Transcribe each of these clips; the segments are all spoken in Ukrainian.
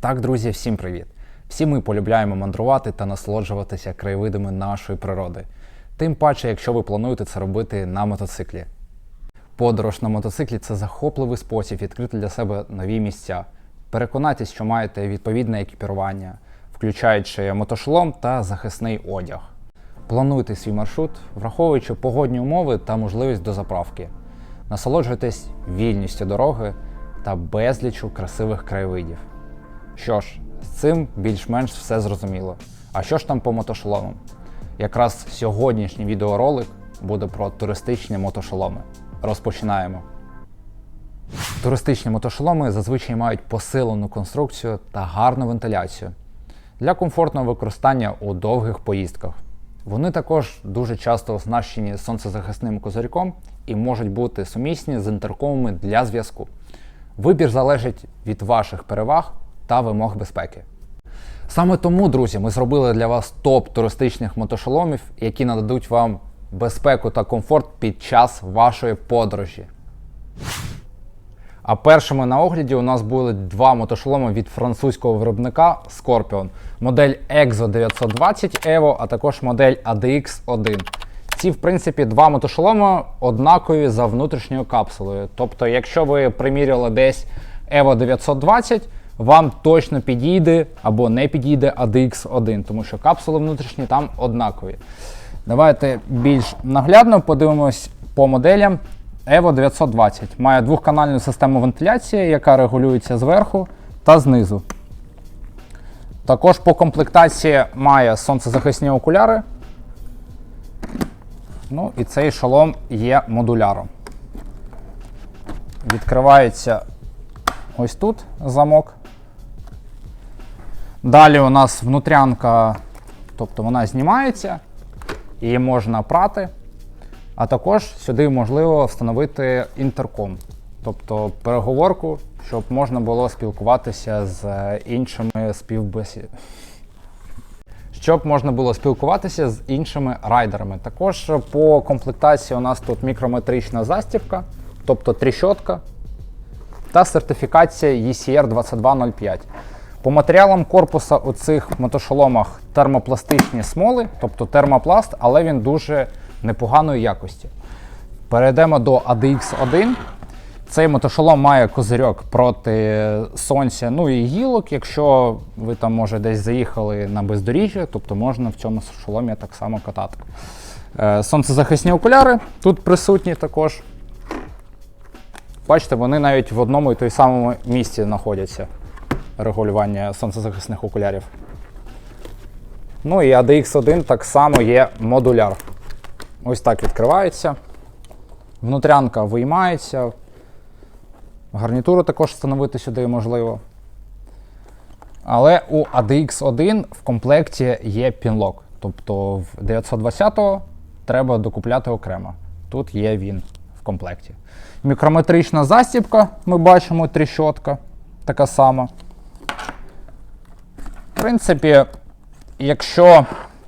так, друзі, всім привіт! Всі ми полюбляємо мандрувати та насолоджуватися краєвидами нашої природи. Тим паче, якщо ви плануєте це робити на мотоциклі. Подорож на мотоциклі це захопливий спосіб відкрити для себе нові місця. Переконайтесь, що маєте відповідне екіпірування, включаючи мотошлом та захисний одяг. Плануйте свій маршрут, враховуючи погодні умови та можливість до заправки. Насолоджуйтесь вільністю дороги та безлічу красивих краєвидів. Що ж, з цим більш-менш все зрозуміло. А що ж там по мотошоломам? Якраз сьогоднішній відеоролик буде про туристичні мотошоломи. Розпочинаємо. Туристичні мотошоломи зазвичай мають посилену конструкцію та гарну вентиляцію для комфортного використання у довгих поїздках. Вони також дуже часто оснащені сонцезахисним козирьком і можуть бути сумісні з інтеркомами для зв'язку. Вибір залежить від ваших переваг та вимог безпеки. Саме тому, друзі, ми зробили для вас топ туристичних мотошоломів, які нададуть вам безпеку та комфорт під час вашої подорожі. А першими на огляді у нас були два мотошоломи від французького виробника Scorpion. Модель EXO 920 Evo, а також модель ADX 1. Ці, в принципі, два мотошоломи однакові за внутрішньою капсулою. Тобто, якщо ви приміряли десь Evo 920, вам точно підійде або не підійде ADX 1, тому що капсули внутрішні там однакові. Давайте більш наглядно подивимось по моделям. Evo 920 має двохканальну систему вентиляції, яка регулюється зверху та знизу. Також по комплектації має сонцезахисні окуляри. Ну і цей шолом є модуляром. Відкривається ось тут замок. Далі у нас внутрянка, тобто вона знімається, її можна прати. А також сюди можливо встановити інтерком, тобто переговорку, щоб можна було спілкуватися з іншими співбесі... Щоб можна було спілкуватися з іншими райдерами. Також по комплектації у нас тут мікрометрична застібка, тобто тріщотка та сертифікація ECR 2205. По матеріалам корпуса у цих мотошоломах термопластичні смоли, тобто термопласт, але він дуже непоганої якості. Перейдемо до ADX1. Цей мотошолом має козирьок проти сонця, ну і гілок. Якщо ви там, може, десь заїхали на бездоріжжя, тобто можна в цьому шоломі так само катати. Е, Сонцезахисні окуляри тут присутні також. Бачите, вони навіть в одному і той самому місці знаходяться регулювання сонцезахисних окулярів. Ну і ADX1 так само є модуляр. Ось так відкривається. Внутрянка виймається. Гарнітуру також встановити сюди можливо. Але у ADX1 в комплекті є пінлок. Тобто в 920-го треба докупляти окремо. Тут є він в комплекті. Мікрометрична застібка, ми бачимо тріщотка, така сама. В принципі, якщо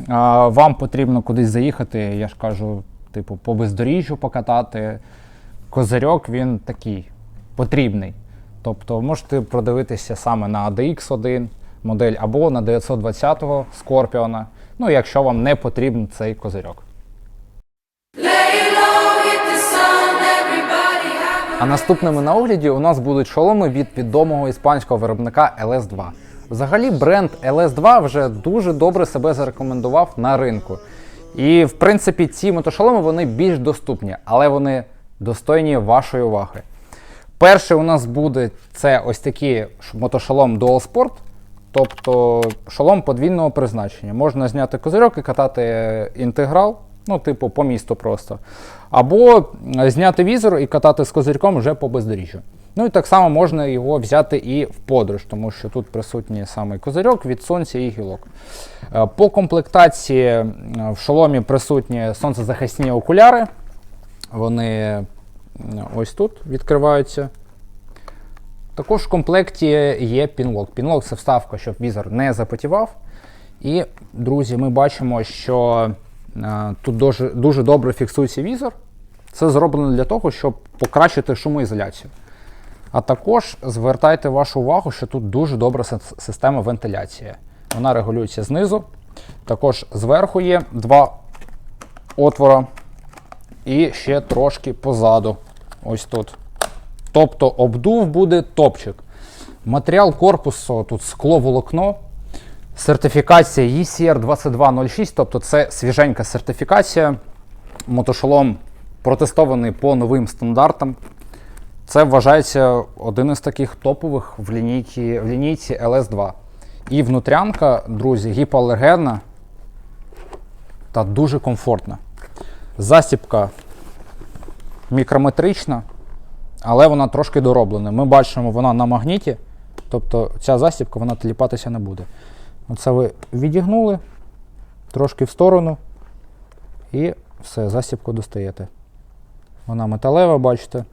а, вам потрібно кудись заїхати, я ж кажу, типу, по бездоріжжю покатати, козирьок він такий потрібний. Тобто можете продивитися саме на ADX1 модель або на 920-го Scorpion, ну якщо вам не потрібен цей козирьок. А наступними на огляді у нас будуть шоломи від відомого іспанського виробника LS2. Взагалі, бренд LS2 вже дуже добре себе зарекомендував на ринку. І, в принципі, ці мотошоломи вони більш доступні, але вони достойні вашої уваги. Перший у нас буде це ось такий мотошолом Dual Sport, тобто шолом подвійного призначення. Можна зняти козирьок і катати інтеграл, ну, типу, по місту просто. Або зняти візор і катати з козирьком вже по бездоріжжю. Ну і так само можна його взяти і в подорож, тому що тут присутній саме козирьок від сонця і гілок. Е, По комплектації е, в шоломі присутні сонцезахисні окуляри. Вони е, ось тут відкриваються. Також в комплекті є пінлок. Пінлок це вставка, щоб візор не запотівав. І, друзі, ми бачимо, що е, тут дуже, дуже добре фіксується візор. Це зроблено для того, щоб покращити шумоізоляцію. А також звертайте вашу увагу, що тут дуже добра система вентиляції. Вона регулюється знизу. Також зверху є два отвора і ще трошки позаду. Ось тут. Тобто обдув буде топчик. Матеріал корпусу тут скло волокно. Сертифікація E ECR 2206, тобто це свіженька сертифікація. Мотошолом протестований по новим стандартам. Це вважається один із таких топових в лінійці, в лінійці LS2. І внутрянка, друзі, гіпоалергенна та дуже комфортна. Засібка мікрометрична, але вона трошки дороблена. Ми бачимо, вона на магніті, тобто ця засібка вона теліпатися не буде. Оце ви відігнули трошки в сторону і все, засібку достаєте. Вона металева, бачите.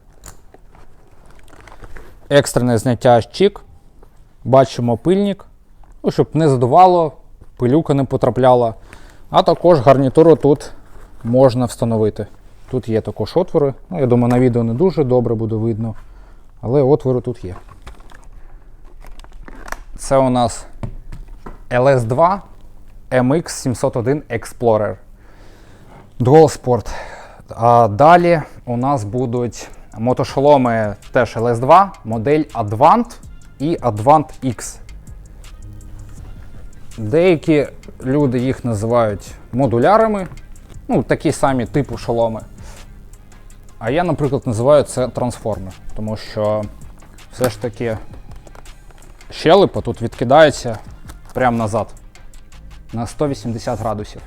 Екстрене зняття щік. Бачимо пильник, ну, щоб не задувало, пилюка не потрапляла. А також гарнітуру тут можна встановити. Тут є також отвори. Ну, я думаю, на відео не дуже добре буде видно, але отвори тут є. Це у нас LS2 MX701 Explorer. Dual Sport. А далі у нас будуть мотошоломи теж LS2, модель Advant і Advant X. Деякі люди їх називають модулярами, ну, такі самі типу шоломи. А я, наприклад, називаю це трансформер, тому що все ж таки щелепа тут відкидається прямо назад на 180 градусів.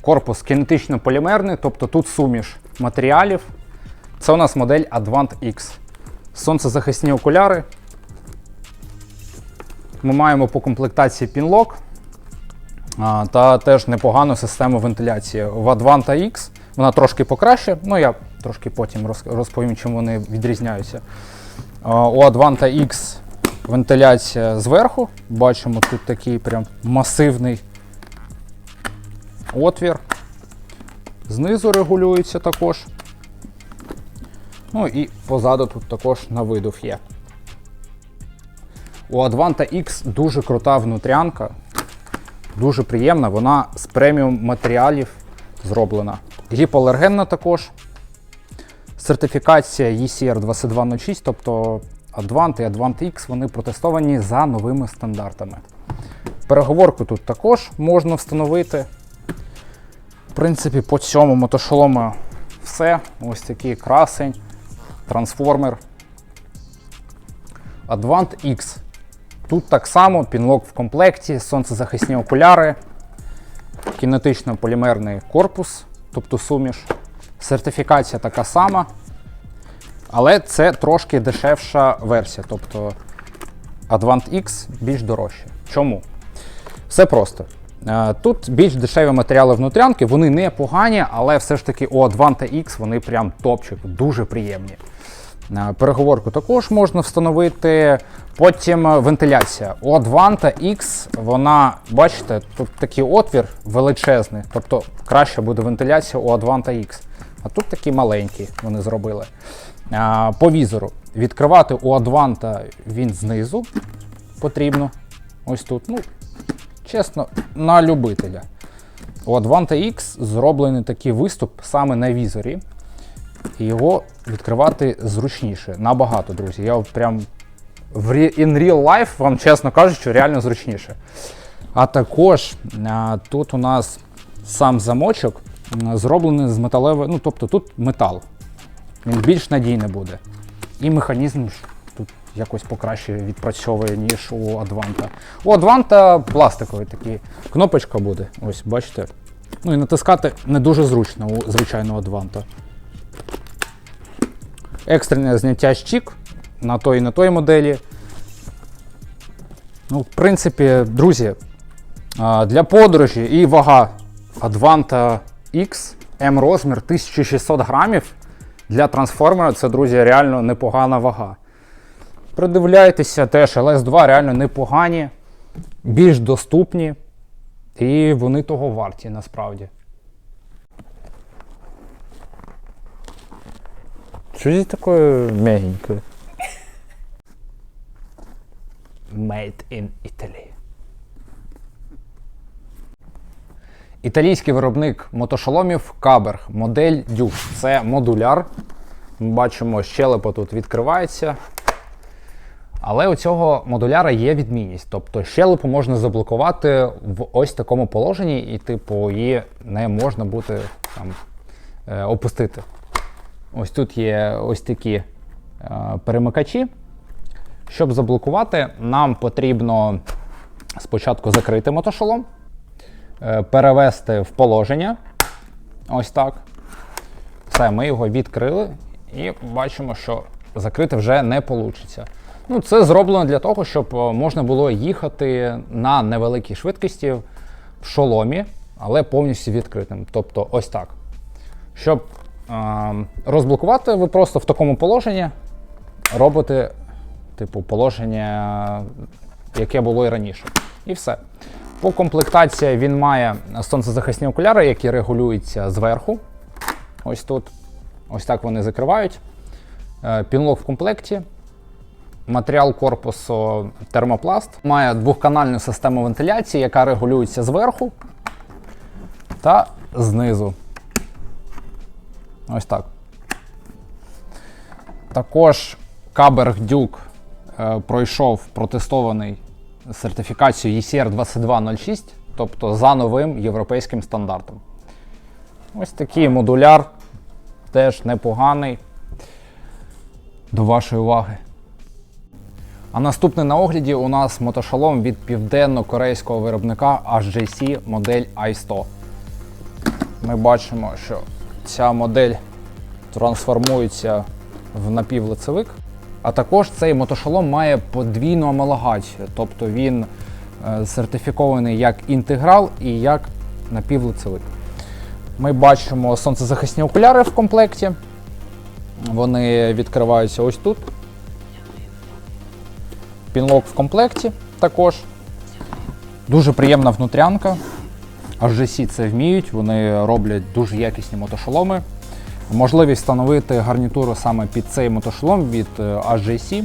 Корпус кинетично полімерний, тобто тут суміш матеріалів. Це у нас модель Advant X. Сонцезахисні окуляри. Ми маємо по комплектації пінлок та теж непогану систему вентиляції. В Advanta X вона трошки покраще, ну я трошки потім розповім, чим вони відрізняються. У Advanta X вентиляція зверху. Бачимо тут такий прям масивний отвір. Знизу регулюється також. Ну і позаду тут також на видув є. У Advanta X дуже крута внутрянка, дуже приємна, вона з преміум матеріалів зроблена. Гіпоалергенна також. Сертифікація ECR 2206, тобто Advant і Advant X, вони протестовані за новими стандартами. Переговорку тут також можна встановити. В принципі, по цьому мотошолому все. Ось такий красень, трансформер. Advant X. Тут так само пінлок в комплекті, сонцезахисні окуляри, кінетично-полімерний корпус, тобто суміш. Сертифікація така сама. Але це трошки дешевша версія. Тобто Advant X більш дорожче. Чому? Все просто. Е, Тут більш дешеві матеріали внутрянки, вони не погані, але все ж таки у Advanta X вони прям топчик, дуже приємні. Е, Переговорку також можна встановити. Потім е, вентиляція. У Advanta X вона, бачите, тут такий отвір величезний, тобто краще буде вентиляція у Advanta X. А тут такі маленькі вони зробили. По візору. Відкривати у Advanta він знизу потрібно. Ось тут. Ну, чесно, на любителя. У Advanta X зроблений такий виступ саме на візорі. І його відкривати зручніше. Набагато, друзі. Я прям в in real life, вам чесно кажучи, що реально зручніше. А також а, тут у нас сам замочок зроблений з металевої, ну тобто тут метал. Він більш надійний буде. І механізм тут якось покраще відпрацьовує, ніж у Advanta. У Advanta пластиковий такий. Кнопочка буде, ось бачите. Ну і натискати не дуже зручно у звичайного Advanta. Екстрене зняття щік на той і на той моделі. Ну, в принципі, друзі, для подорожі і вага Advanta X M розмір 1600 грамів. Для трансформера це, друзі, реально непогана вага. Придивляйтеся теж, LS2 реально непогані, більш доступні, і вони того варті насправді. Що зі такою м'ягенькою? Made in Italy. Італійський виробник мотошоломів Каберг, модель Duke. Це модуляр. Ми бачимо, щелепа тут відкривається. Але у цього модуляра є відмінність. Тобто щелепу можна заблокувати в ось такому положенні, і, типу, її не можна буде там, е, опустити. Ось тут є ось такі е, перемикачі. Щоб заблокувати, нам потрібно спочатку закрити мотошолом, перевести в положення. Ось так. Все, ми його відкрили і бачимо, що закрити вже не вийде. Ну, це зроблено для того, щоб е, можна було їхати на невеликій швидкості в шоломі, але повністю відкритим. Тобто ось так. Щоб е, розблокувати, ви просто в такому положенні робите, типу, положення, яке було і раніше. І все. По комплектації він має сонцезахисні окуляри, які регулюються зверху. Ось тут. Ось так вони закривають. Е, Пінлок в комплекті. Матеріал корпусу термопласт. Має двохканальну систему вентиляції, яка регулюється зверху та знизу. Ось так. Також Каберг Дюк е, пройшов протестований сертифікацію ECR 2206, тобто за новим європейським стандартом. Ось такий модуляр, теж непоганий. До вашої уваги. А наступний на огляді у нас мотошолом від південно-корейського виробника HJC модель i100. Ми бачимо, що ця модель трансформується в напівлицевик. А також цей мотошолом має подвійну амалогацію, тобто він е, сертифікований як інтеграл і як напівлицевик. Ми бачимо сонцезахисні окуляри в комплекті. Вони відкриваються ось тут. Пінлок в комплекті також. Дуже приємна внутрянка. HGC це вміють, вони роблять дуже якісні мотошоломи. Можливість встановити гарнітуру саме під цей мотошолом від е, HGC.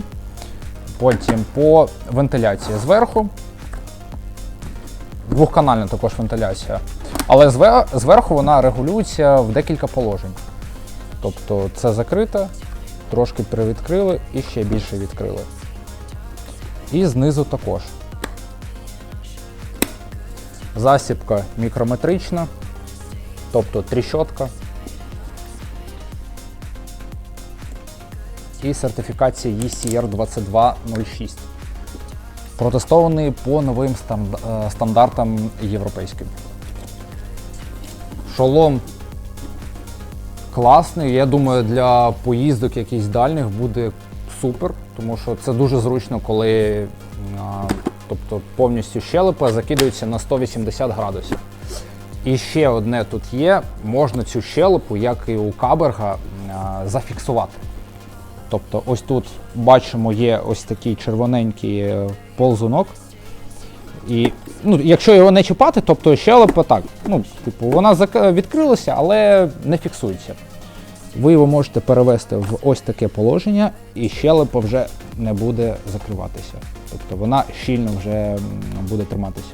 Потім по вентиляції зверху. Двохканальна також вентиляція. Але зверху вона регулюється в декілька положень. Тобто це закрите, трошки привідкрили і ще більше відкрили. І знизу також. Засібка мікрометрична, тобто тріщотка. І сертифікація ECR 2206. Протестований по новим е, стандартам європейським. Шолом класний. Я думаю, для поїздок якихось дальніх буде супер, тому що це дуже зручно, коли тобто, повністю щелепа закидується на 180 градусів. І ще одне тут є: можна цю щелепу, як і у Каберга, зафіксувати. Тобто, ось тут бачимо, є ось такий червоненький е, ползунок. І ну, якщо його не чіпати, тобто щелепа так, ну, типу, вона відкрилася, але не фіксується. Ви його можете перевести в ось таке положення, і щелепа вже не буде закриватися. Тобто вона щільно вже буде триматися.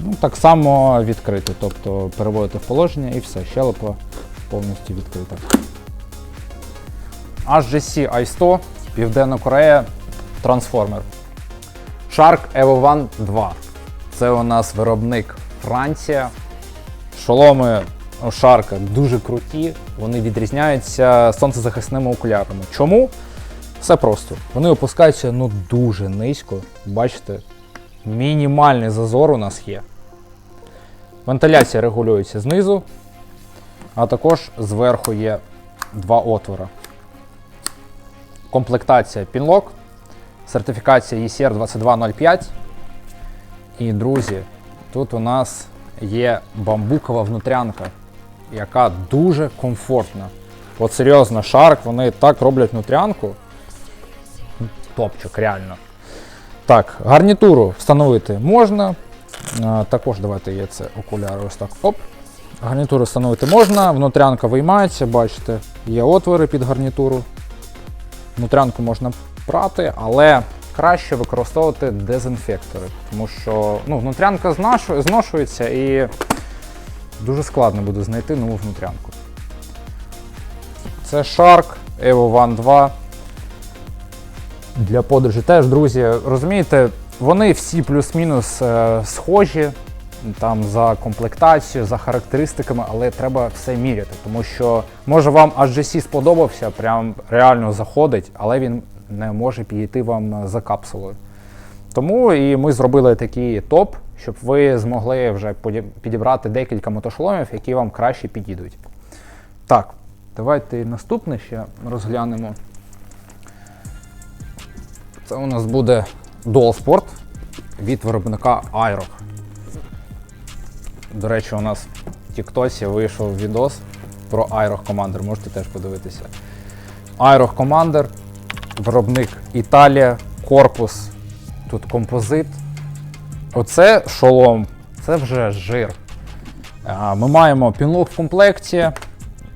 Ну, так само відкрити, тобто переводите в положення і все, щелепа повністю відкрита. HGC i100, Південна Корея, трансформер. Shark Evo One 2. Це у нас виробник Франція. Шоломи у Shark дуже круті, вони відрізняються сонцезахисними окулярами. Чому? Все просто. Вони опускаються ну дуже низько. Бачите, мінімальний зазор у нас є. Вентиляція регулюється знизу, а також зверху є два отвора. Комплектація пінлок, сертифікація ECR 2205. І, друзі, тут у нас є бамбукова внутрянка, яка дуже комфортна. От серйозно, Shark, вони так роблять внутрянку. Топчик, реально. Так, гарнітуру встановити можна. Також давайте є це окуляри ось так. Оп. Гарнітуру встановити можна, внутрянка виймається, бачите, є отвори під гарнітуру. Внутрянку можна прати, але краще використовувати дезінфектори, тому що ну, внутрянка зношується і дуже складно буде знайти нову внутрянку. Це Shark Evo One 2 для подорожі. Теж, друзі, розумієте, вони всі плюс-мінус е, схожі там за комплектацією, за характеристиками, але треба все міряти, тому що може вам HGC сподобався, прям реально заходить, але він не може підійти вам за капсулою. Тому і ми зробили такий топ, щоб ви змогли вже підібрати декілька мотошоломів, які вам краще підійдуть. Так, давайте наступне ще розглянемо. Це у нас буде Dual Sport від виробника Aerox. До речі, у нас в Тіктосі вийшов відос про Aerox Commander, можете теж подивитися. Aerox Commander, виробник Італія, корпус, тут композит. Оце шолом, це вже жир. Ми маємо пінлок в комплекті, е,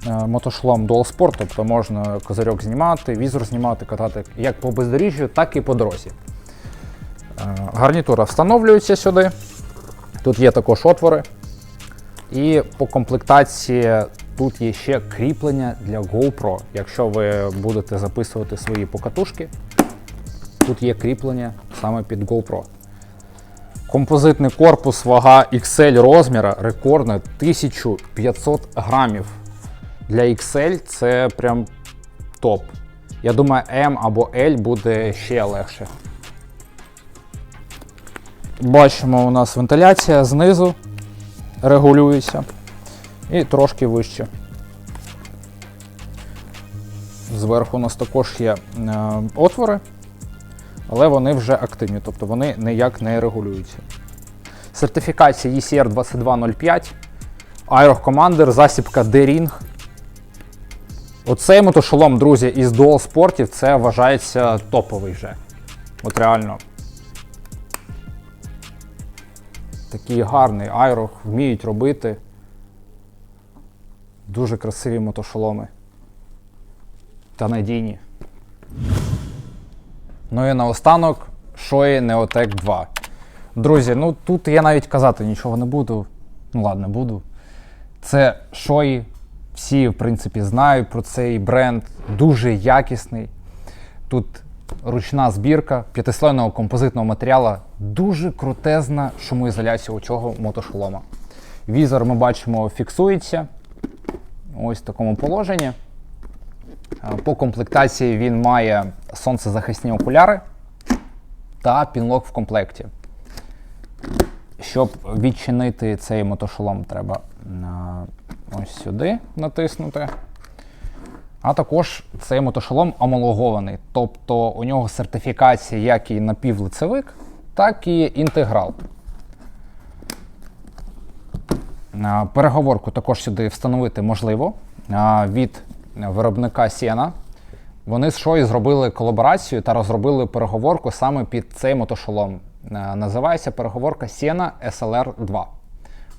мотошлом Dual Sport, тобто можна козирьок знімати, візор знімати, катати як по бездоріжжю, так і по дорозі. Е, Гарнітура встановлюється сюди. Тут є також отвори. І по комплектації тут є ще кріплення для GoPro. Якщо ви будете записувати свої покатушки, тут є кріплення саме під GoPro. Композитний корпус, вага XL розміра, рекордна 1500 грамів. Для XL це прям топ. Я думаю, M або L буде ще легше. Бачимо, у нас вентиляція знизу регулюється і трошки вище. Зверху у нас також є е, отвори, але вони вже активні, тобто вони ніяк не регулюються. Сертифікація ECR 2205, Aero Commander, засібка D-Ring. Оцей мотошолом, друзі, із Dual спортів це вважається топовий вже. От реально. Такий гарний айрох, вміють робити. Дуже красиві мотошоломи. Та надійні. Ну і наостанок Shoei Neotech 2. Друзі, ну тут я навіть казати нічого не буду. Ну ладно, буду. Це Shoei. Всі, в принципі, знають про цей бренд. Дуже якісний. Тут ручна збірка п'ятислойного композитного матеріалу, дуже крутезна шумоізоляція у цього мотошолома. Візор ми бачимо фіксується ось в такому положенні. Е, По комплектації він має сонцезахисні окуляри та пінлок в комплекті. Щоб відчинити цей мотошолом, треба ось сюди натиснути. А також цей мотошолом амалогований, тобто у нього сертифікація як і напівлицевик, так і інтеграл. Переговорку також сюди встановити можливо від виробника Siena. Вони з Shoei зробили колаборацію та розробили переговорку саме під цей мотошолом. Називається переговорка Siena SLR 2.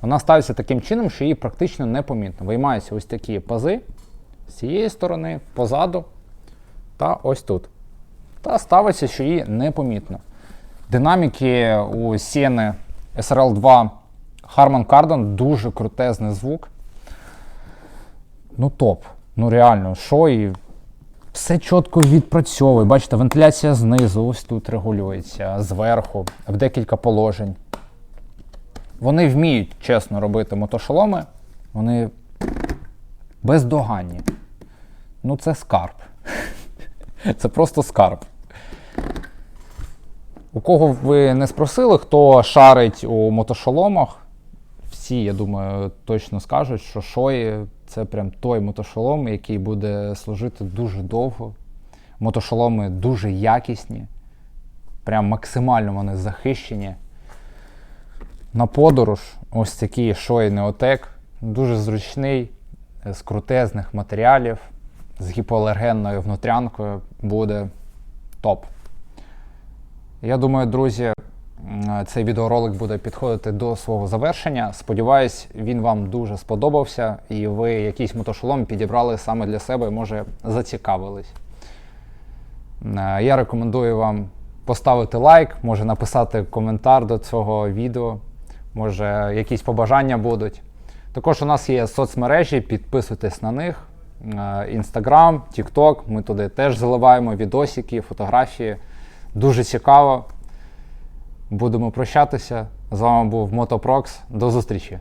Вона ставиться таким чином, що її практично непомітно. Виймаються ось такі пази з цієї сторони, позаду та ось тут. Та ставиться, що її непомітно. Динаміки у Siena SRL 2 Harman Kardon дуже крутезний звук. Ну топ. Ну реально, що і все чітко відпрацьовує. Бачите, вентиляція знизу, ось тут регулюється, зверху, в декілька положень. Вони вміють чесно робити мотошоломи, вони бездоганні. Ну, це скарб. Це просто скарб. У кого ви не спросили, хто шарить у мотошоломах, всі, я думаю, точно скажуть, що Шої це прям той мотошолом, який буде служити дуже довго. Мотошоломи дуже якісні, прям максимально вони захищені. На подорож ось такий Шої Неотек, дуже зручний, з крутезних матеріалів, з гіпоалергенною внутрянкою буде топ. Я думаю, друзі, цей відеоролик буде підходити до свого завершення. Сподіваюсь, він вам дуже сподобався, і ви якийсь мотошолом підібрали саме для себе, може, зацікавились. Е, Я рекомендую вам поставити лайк, може написати коментар до цього відео, може якісь побажання будуть. Також у нас є соцмережі, підписуйтесь на них. Інстаграм, Тікток. Ми туди теж заливаємо відосики, фотографії. Дуже цікаво. Будемо прощатися. З вами був Мотопрокс. До зустрічі!